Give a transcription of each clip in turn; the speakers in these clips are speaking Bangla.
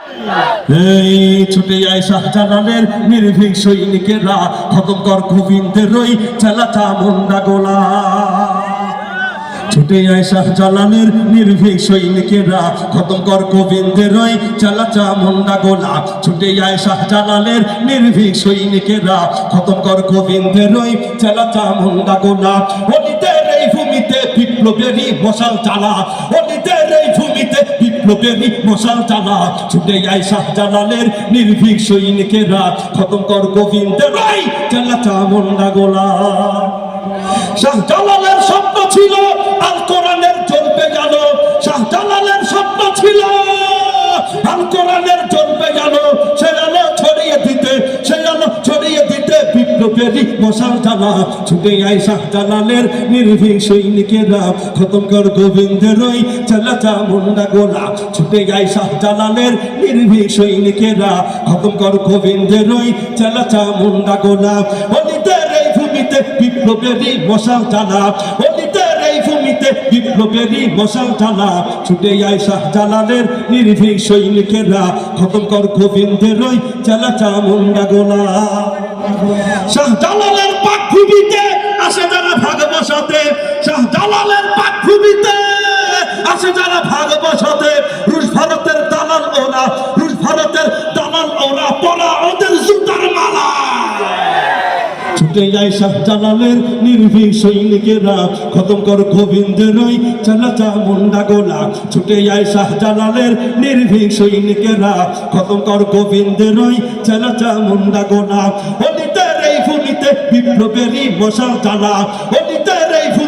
এই ছুটে যায় শাহজালালের নির্ভীক সৈনিকেরা খতম কর গোবিন্দের রই চালা চামুন্ডা গোলা। ছুটে যায় শাহজালালের নির্ভীক সৈনিকেরা খতম গোবিন্দের রই চালা চামুন্ডা গোলা। ছুটে যায় শাহজালালের নির্ভীক সৈনিকেরা খতম গোবিন্দের রই চালা চামুন্ডা গোলা। অলিদের এই ভূমিতে বিপ্লবেরই মশাল চালা বিপ্লবেরই মশাল ছুটে যায় শাহজালালের নির্ভীক খতম কর গোবিন্দ চামন্ডা গোলা। শাহজালালের স্বপ্ন ছিল, আল কোরআনের জ্বলবে গেল শাহজালালের স্বপ্ন ছিল, আল কোরআনের জ্বলবে গেল সে বিপ্লবেরই মশাল জ্বালা, ছুটে আয় শাহজালালের নির্ভীক সৈনিকেরা। খতম কর গোবিন্দের ওই চালা চামুন্ডা গোলা। ছুটে আয় শাহজালালের নির্ভীক সৈনিকেরা। খতম কর গোবিন্দের ওই চালা চামুন্ডা গোলা। অলিতের এই ভূমিতে বিপ্লবেরই মশাল জ্বালা এই বিপ্লবেরই মশাল জ্বালা ছুটে আয় শাহজালালের নির্ভীক সৈনিকেরা। খতম কর গোবিন্দের ওই চালা চামুন্ডা গোলা। শাহজালালের ভূমিতে আসে যারা ভাগ বসাতে, শাহজালালের ভূমিতে আসে যারা ভাগ বসাতে, রুশ ভারতের দালাল ওরা ছুটে যায় জালালের নির্ভীক সৈনিকেরা। খতম কর গোবিন্দের ওই চালা চামুন্ডা গোলা। ছুটে যায় জালালের নির্ভীক সৈনিকেরা। খতম কর গোবিন্দের ওই চালা চামুন্ডা গোলা। অলিতের এই ফুলিতে বিপ্লবেরই মশাল জ্বালা। অলিতের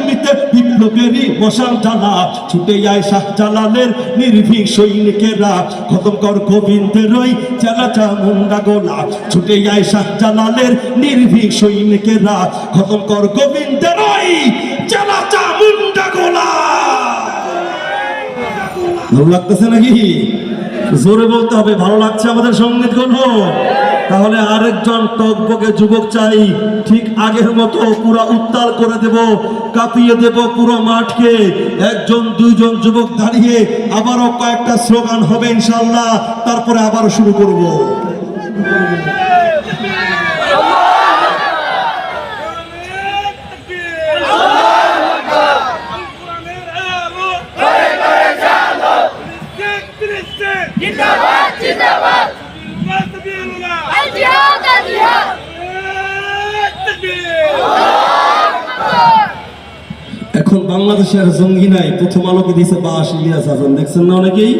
ভূমিতে বিপ্লবেরই মশাল জ্বালা, ছুটে যায় শাহজালালের নির্ভীক সৈনিকেরা। খতম কর গোবিন্দের ওই চালা চামুন্ডা গোলা, ছুটে যায় শাহজালালের নির্ভীক সৈনিকেরা। খতম কর গোবিন্দের ওই চালা চামুন্ডা গোলা ভালো লাগতেছে নাকি? জোরে বলতে হবে, ভালো লাগছে আমাদের সংগীত করব তাহলে আরেকজন টকবকে যুবক চাই, ঠিক আগের মতো পুরো উত্তাল করে দেব, কাঁপিয়ে দেব পুরো মাঠকে। একজন, দুইজন যুবক দাঁড়িয়ে আবারও কয়েকটা স্লোগান হবে ইনশাল্লাহ তারপরে আবারও শুরু করব। এখন বাংলাদেশের জঙ্গি নাই প্রথম আলোকে দিয়েছে বাস ইলিয়াস হাসান দেখছেন না অনেকেই?